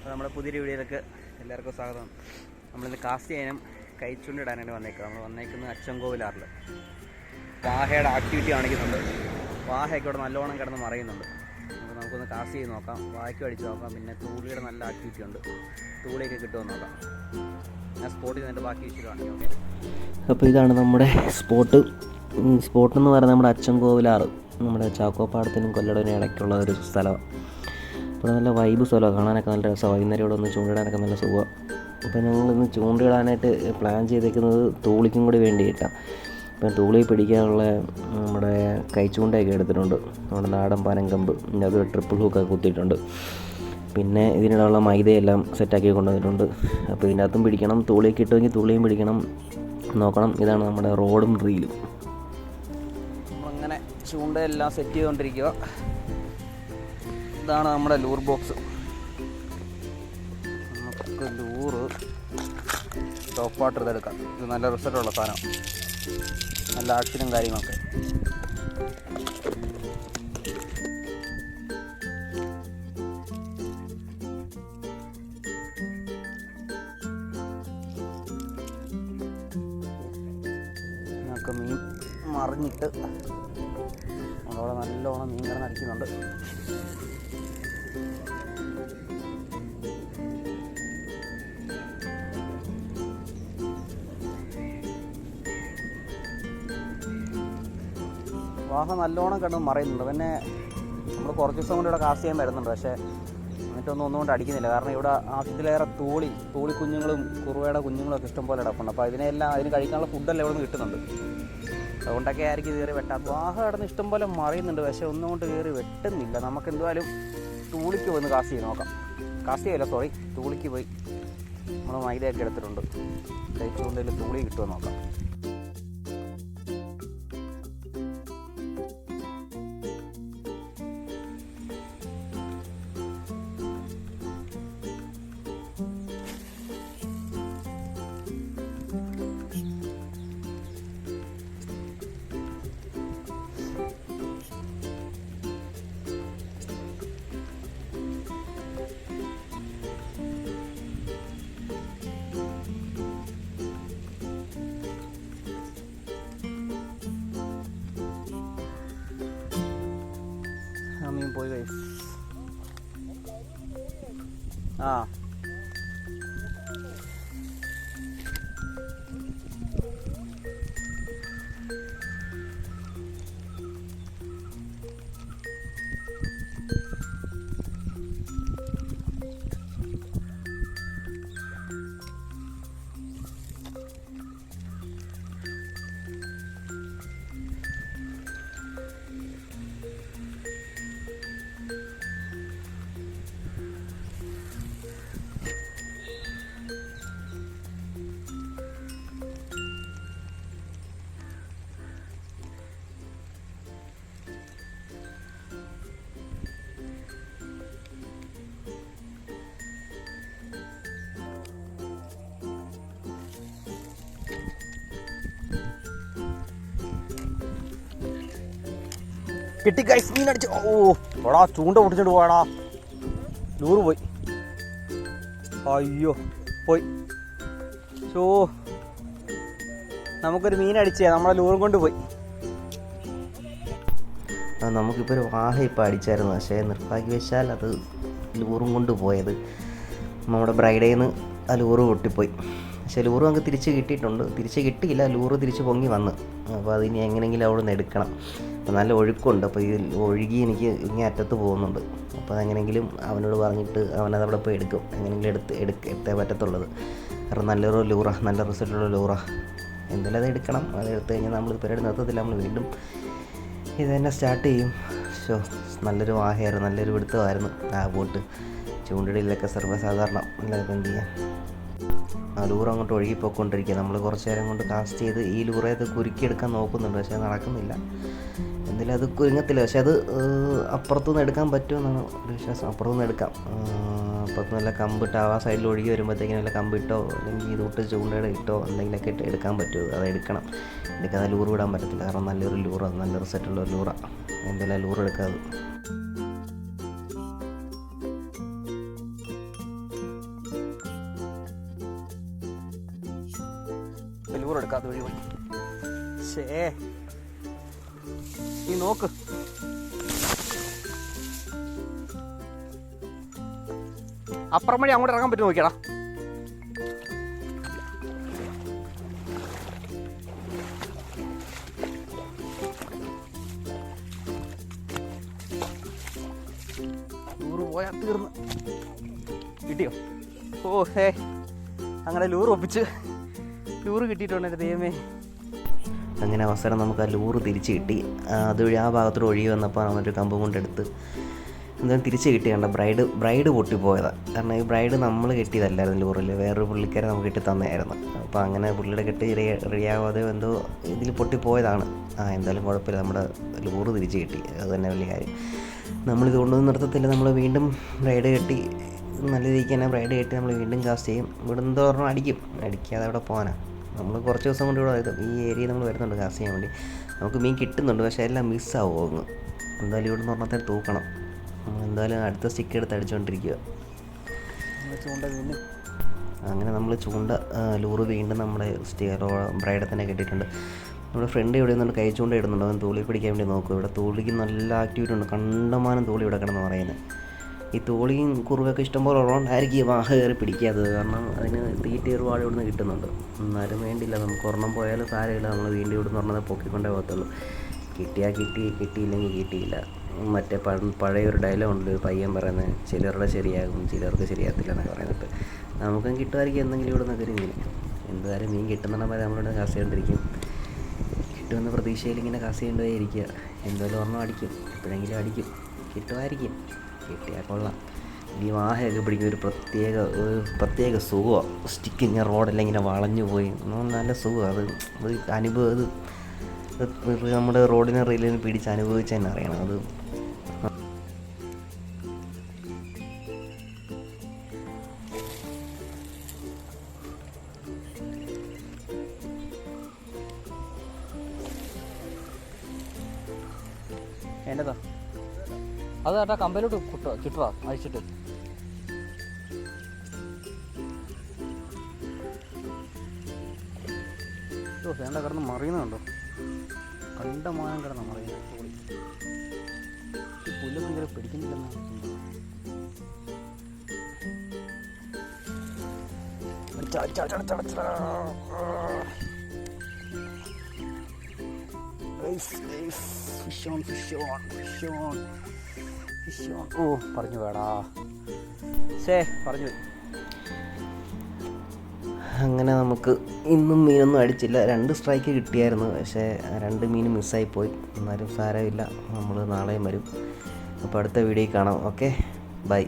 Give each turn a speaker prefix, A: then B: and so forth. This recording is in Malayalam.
A: അപ്പോൾ നമ്മുടെ പുതിയൊരു വീഡിയോയിലേക്ക് എല്ലാവർക്കും സ്വാഗതം. നമ്മളിന്ന് കാസ്റ്റ് ചെയ്യാനും കൈച്ചുണ്ടിടാനായിട്ട് വന്നേക്കുക നമ്മൾ വന്നേക്കുന്നത് അച്ചൻകോവിലാറിൽ വാഹയുടെ ആക്ടിവിറ്റി കാണിക്കുന്നുണ്ട്. വാഹയൊക്കെ ഇവിടെ നല്ലോണം കിടന്ന് മറയുന്നുണ്ട്. അപ്പോൾ നമുക്കൊന്ന് കാസ്റ്റ് ചെയ്ത് നോക്കാം. വാഹയ്ക്ക് അടിച്ച് നോക്കാം. പിന്നെ തൂളിയുടെ നല്ല ആക്ടിവിറ്റി ഉണ്ട്. തൂളിയൊക്കെ കിട്ടുമെന്ന് നോക്കാം. ഞാൻ സ്പോട്ടിൽ നിന്നിട്ട് ബാക്കി വിഷയം കാണിക്കാം ഓക്കെ
B: അപ്പോൾ ഇതാണ് നമ്മുടെ സ്പോട്ട് സ്പോട്ട് എന്ന് പറയുന്നത് നമ്മുടെ അച്ചൻകോവിലാറ്. നമ്മുടെ ചാക്കോപ്പാടത്തിനും കൊല്ലടനും ഇടയ്ക്കുള്ള ഒരു സ്ഥലമാണ് അപ്പോൾ നല്ല വൈബ് സ്ഥലമാണ് കാണാനൊക്കെ നല്ല രസമാണ് വൈകുന്നേരം ഇവിടെ ഒന്ന് ചൂണ്ടിടാനൊക്കെ നല്ല സുഖമാണ് അപ്പോൾ ഞങ്ങൾ ഇന്ന് ചൂണ്ടിടാനായിട്ട് പ്ലാൻ ചെയ്തേക്കുന്നത് തൂളിക്കും കൂടി വേണ്ടിയിട്ടാണ് ഇപ്പം തൂളി പിടിക്കാനുള്ള നമ്മുടെ കൈച്ചൂണ്ടയൊക്കെ എടുത്തിട്ടുണ്ട്. നമ്മുടെ നാടൻ പനങ്കമ്പ് അത് ട്രിപ്പിൾ ഹൂക്കൊക്കെ കുത്തിയിട്ടുണ്ട്. പിന്നെ ഇതിനുള്ള മൈദയെല്ലാം സെറ്റാക്കി കൊണ്ടുവന്നിട്ടുണ്ട്. അപ്പോൾ ഇതിനകത്തും പിടിക്കണം. തൂളിയൊക്കെ കിട്ടുമെങ്കിൽ തൂളിയും പിടിക്കണം. നോക്കണം. ഇതാണ് നമ്മുടെ റോഡും റീലും
A: നമ്മളങ്ങനെ ചൂണ്ടയെല്ലാം സെറ്റ് ചെയ്തുകൊണ്ടിരിക്കുക ഇതാണ് നമ്മുടെ ലൂർ ബോക്സ് നമുക്ക് ലൂറ് ടോപ്പ് വാട്ടർ ഇതെടുക്കാം ഇത് നല്ല റിസൾട്ടുള്ള സാധനം. നല്ല ആക്ഷനും കാര്യങ്ങളൊക്കെ. മീൻ മറിഞ്ഞിട്ട് നമ്മളവിടെ നല്ലോണം മീൻ കിടന്ന് വാഹ നല്ലോണം കിടന്ന് മറയുന്നുണ്ട്. പിന്നെ നമ്മൾ കുറച്ച് ദിവസം കൊണ്ട് ഇവിടെ കാസ്റ്റ് ചെയ്യാൻ വരുന്നുണ്ട്. പക്ഷേ എന്നിട്ടൊന്നും ഒന്നും കൊണ്ട് അടിക്കുന്നില്ല. കാരണം ഇവിടെ ആവശ്യത്തിലേറെ തോളി തോളി കുഞ്ഞുങ്ങളും കുറുവയുടെ കുഞ്ഞുങ്ങളും ഒക്കെ ഇഷ്ടംപോലെ കിടപ്പുണ്ട്. അപ്പോൾ അതിനെല്ലാം അതിന് കഴിക്കാനുള്ള ഫുഡെല്ലാം ഇവിടെ നിന്ന് കിട്ടുന്നുണ്ട്. അതുകൊണ്ടൊക്കെ ആയിരിക്കും കയറി വെട്ടാത്ത വാഹ കിടന്ന് ഇഷ്ടംപോലെ മറിയുന്നുണ്ട്. പക്ഷേ ഒന്നും കൊണ്ട് കയറി വെട്ടുന്നില്ല. നമുക്ക് എന്തായാലും തൂളിക്ക് വന്ന് കാസ്റ്റ് ചെയ്ത് നോക്കാം. കാസ്റ്റ് ചെയ്യല്ല സോറി തൂളിക്ക് പോയി നമ്മൾ മൈദയൊക്കെ എടുത്തിട്ടുണ്ട്. കഴിച്ചുകൊണ്ടതിൽ തൂളി കിട്ടുമോ നോക്കാം. പോയി കഴി ആ. കിട്ടി ഗൈസ് മീൻ അടിച്ച് ഓ എടാ ചൂണ്ട പൊട്ടിച്ചിട്ട് പോടാ നൂറ് പോയി. അയ്യോ പോയി. ഷോ നമുക്കൊരു മീൻ അടിച്ചേ. നമ്മളെ ലൂറും കൊണ്ട് പോയി.
B: നമുക്കിപ്പോൾ ഒരു വാഹ ഇപ്പോൾ അടിച്ചായിരുന്നു. പക്ഷേ നിർഭാഗ്യവശാൽ അത് ലൂറും കൊണ്ട് പോയത്. നമ്മുടെ ബ്രൈഡേയിൽ നിന്ന് ആ ലൂറ് പൊട്ടിപ്പോയി. പക്ഷേ ലൂറ് നമുക്ക് തിരിച്ച് കിട്ടിയിട്ടുണ്ട്. തിരിച്ച് കിട്ടിയില്ല ലൂറ് തിരിച്ച് പൊങ്ങി വന്ന്. അപ്പോൾ അതിനി എങ്ങനെയെങ്കിലും അവിടെ നിന്ന് എടുക്കണം. അപ്പോൾ നല്ല ഒഴുക്കുണ്ട്. അപ്പോൾ ഈ ഒഴുകി എനിക്ക് ഇങ്ങനെ അറ്റത്ത് പോകുന്നുണ്ട്. അപ്പോൾ അതെങ്ങനെയെങ്കിലും അവനോട് പറഞ്ഞിട്ട് അവനത് അവിടെ പോയി എടുക്കും. എങ്ങനെയെങ്കിലും എടുത്ത് എടുക്ക എടുത്തേ പറ്റത്തുള്ളത്. കാരണം നല്ലൊരു ലൂറ നല്ല റിസൾട്ടുള്ള ലൂറ. എന്തായാലും അത് എടുക്കണം. അത് എടുത്തു കഴിഞ്ഞാൽ നമ്മൾ പരിപാടി നിർത്തത്തില്ല. നമ്മൾ വീണ്ടും ഇത് തന്നെ സ്റ്റാർട്ട് ചെയ്യും. ഷോ നല്ലൊരു വാഹയായിരുന്നു. നല്ലൊരു പിടുത്തമായിരുന്നു. ആ ബോട്ട്. ചൂണ്ടിടയിലൊക്കെ സർവസാധാരണം എല്ലാവർക്കും എന്ത് ചെയ്യാം ആ ലൂർ അങ്ങോട്ട് ഒഴുകിപ്പോയിക്കൊണ്ടിരിക്കുക നമ്മൾ കുറച്ച് നേരം കൊണ്ട് കാസ്റ്റ് ചെയ്ത് ഈ ലൂറയൊക്കെ കുരുക്കിയെടുക്കാൻ നോക്കുന്നുണ്ട്. പക്ഷേ നടക്കുന്നില്ല. എന്തായാലും അത് കുരുങ്ങത്തില്ല. പക്ഷെ അത് അപ്പുറത്തുനിന്ന് എടുക്കാൻ പറ്റുമെന്നാണ് ഒരു വിശ്വാസം. അപ്പുറത്തുനിന്ന് എടുക്കാം. അപ്പുറത്ത് നല്ല കമ്പിട്ട് ആ സൈഡിൽ ഒഴുകി വരുമ്പോഴത്തേക്കും നല്ല കമ്പിട്ടോ അല്ലെങ്കിൽ ഇതോട്ട് ചൂണ്ടയുടെ ഇട്ടോ എന്തെങ്കിലുമൊക്കെ ഇട്ട് എടുക്കാൻ പറ്റുമോ അത് എടുക്കണം. എടുക്കാതെ ലൂർ വിടാൻ പറ്റത്തില്ല. കാരണം നല്ലൊരു ലൂറാണ് നല്ല റിസൾട്ടുള്ള ഒരു ലൂറ എന്തെല്ലാം ലൂർ എടുക്കാതെ.
A: ലൂർ എടുക്കാതെ വഴി ശേ നീ നോക്ക്. അപ്പുറം വഴി അങ്ങോട്ട് ഇറങ്ങാൻ പറ്റും നോക്കിയടാ. കിട്ടിയോ? ഓ ഹേ. അങ്ങനെ ലൂറ് ഒപ്പിച്ച് ലൂറ് കിട്ടിയിട്ടുണ്ട് എന്റെ ദൈവമേ.
B: അങ്ങനെ അവസരം നമുക്ക് ആ ലൂറ് തിരിച്ച് കിട്ടി. അതുവഴി ആ ഭാഗത്തോട് ഒഴി വന്നപ്പോൾ അവനൊരു കമ്പ് കൊണ്ടെടുത്ത് എന്തായാലും തിരിച്ച് കിട്ടിയാണ്ട ബ്രൈഡ് ബ്രൈഡ് പൊട്ടിപ്പോയതാണ് കാരണം ഈ ബ്രൈഡ് നമ്മൾ കെട്ടിയതല്ലായിരുന്നു ലൂറിൽ. വേറൊരു പുള്ളിക്കാരെ നമുക്ക് കെട്ടി തന്നായിരുന്നു അപ്പോൾ അങ്ങനെ പുള്ളിയുടെ കെട്ടി റെഡിയാവാതെ എന്തോ ഇതിൽ പൊട്ടിപ്പോയതാണ്. ആ എന്തായാലും കുഴപ്പമില്ല. നമ്മുടെ ലൂറ് തിരിച്ച് കിട്ടി. അത് തന്നെ വലിയ കാര്യം. നമ്മളിത് കൊണ്ടുവന്ന് നിർത്തത്തില്ല. നമ്മൾ വീണ്ടും ബ്രൈഡ് കെട്ടി നല്ല രീതിക്ക് തന്നെ ബ്രൈഡ് കെട്ടി നമ്മൾ വീണ്ടും കാസ്റ്റ് ചെയ്യും. ഇവിടെ എന്തോ പറഞ്ഞാൽ അടിക്കും. അടിക്കാതെ അവിടെ പോകാനാണ് നമ്മൾ കുറച്ച് ദിവസം കൊണ്ട് ഇവിടെ ഈ ഏരിയ നമ്മൾ വരുന്നുണ്ട് കാസ് ചെയ്യാൻ വേണ്ടി. നമുക്ക് മീൻ കിട്ടുന്നുണ്ട് പക്ഷേ എല്ലാം മിസ്സാവും അങ്ങ്. എന്തായാലും ഇവിടെ നിന്ന് ഒരെണ്ണത്തെ തൂക്കണം. എന്തായാലും അടുത്ത സ്റ്റിക്ക് എടുത്ത് അടിച്ചുകൊണ്ടിരിക്കുക
A: നമ്മൾ ചൂണ്ട വീണ്ടും
B: അങ്ങനെ നമ്മൾ ചൂണ്ട ലൂറ് വീണ്ടും നമ്മുടെ സ്റ്റിയറോ ബ്രൈഡെ തന്നെ കെട്ടിയിട്ടുണ്ട്. നമ്മുടെ ഫ്രണ്ട് ഇവിടെ നിന്നുണ്ട് കൈ ചൂണ്ട ഇടുന്നുണ്ട്. അവൻ തൂളി പിടിക്കാൻ വേണ്ടി നോക്കും. ഇവിടെ തൂളിക്ക് നല്ല ആക്ടിവിറ്റി ഉണ്ട്. കണ്ടമാനം തൂളി ഇവിടെ കിടന്ന് പറയുന്നത് ഈ തോളിയും കുറുവൊക്കെ ഇഷ്ടംപോലെ ഉള്ളതുകൊണ്ടായിരിക്കും വാഹ കയറി പിടിക്കാത്തത്. കാരണം അതിന് തീറ്റ ഒരുപാട് ഇവിടുന്ന് കിട്ടുന്നുണ്ട്. എന്നാലും വേണ്ടില്ല നമുക്ക് ഒരെണ്ണം പോയാലും സാരമില്ല. നമ്മൾ വീണ്ടും ഇവിടുന്ന് ഒരെണ്ണത്തെ പൊക്കിക്കൊണ്ടേ പോകത്തുള്ളൂ. കിട്ടിയാൽ കിട്ടി കിട്ടിയില്ലെങ്കിൽ കിട്ടിയില്ല. മറ്റേ പഴ പഴയ ഒരു ഡയലോഗുണ്ട് ഒരു പയ്യൻ പറയുന്നത് ചിലരുടെ ശരിയാകും ചിലർക്ക് ശരിയാകത്തില്ല എന്നൊക്കെ പറയുന്നിട്ട് നമുക്കും കിട്ടുമായിരിക്കും എന്തെങ്കിലും ഇവിടെ നിന്നൊക്കെ ഒരു മീൻ. എന്തായാലും മീൻ കിട്ടുന്നിടം വരെ നമ്മളിവിടെ കാസ് ചെയ്തുകൊണ്ടിരിക്കും കിട്ടുമെന്ന പ്രതീക്ഷയിൽ ഇങ്ങനെ കാസ് ചെയ്യേണ്ടതായിരിക്കുക എന്തായാലും ഒരെണ്ണം അടിക്കും. എപ്പോഴെങ്കിലും അടിക്കും. കിട്ടുമായിരിക്കും. കിട്ടിയാൽ കൊള്ളാം. ഈ വാഹയൊക്കെ പിടിക്കുന്ന ഒരു പ്രത്യേക ഒരു പ്രത്യേക സുഖമാണ് സ്റ്റിക്ക് ഇങ്ങനെ റോഡെല്ലാം ഇങ്ങനെ വളഞ്ഞു പോയി. നല്ല സുഖമാണ് അത് അനുഭവം അത് അത് നമ്മുടെ റോഡിനെ റെയിലിന് പിടിച്ച് അനുഭവിച്ച് തന്നെ അറിയണം. അത്
A: അത് ഏട്ടാ കമ്പയിലോട്ട് കിട്ടുക കിട്ടുക അയച്ചിട്ട്. ഓ വേണ്ട കിടന്ന് മറിയുന്നുണ്ടോ കണ്ടമാനം കിടന്ന് മറിയുന്നു പുല്ല് ഭയങ്കര പിടിക്കുന്നില്ലെന്ന് fish on fish on fish Nice, ഓ പറഞ്ഞു വേടാ. സേ പറഞ്ഞു.
B: അങ്ങനെ നമുക്ക് ഇന്നും മീനൊന്നും അടിച്ചില്ല. രണ്ട് സ്ട്രൈക്ക് കിട്ടിയായിരുന്നു. പക്ഷേ രണ്ട് മീൻ മിസ്സായി പോയി. എന്നാലും സാരമില്ല. നമ്മൾ നാളെയും വരും. അപ്പോൾ അടുത്ത വീഡിയോ കാണാം. Okay bye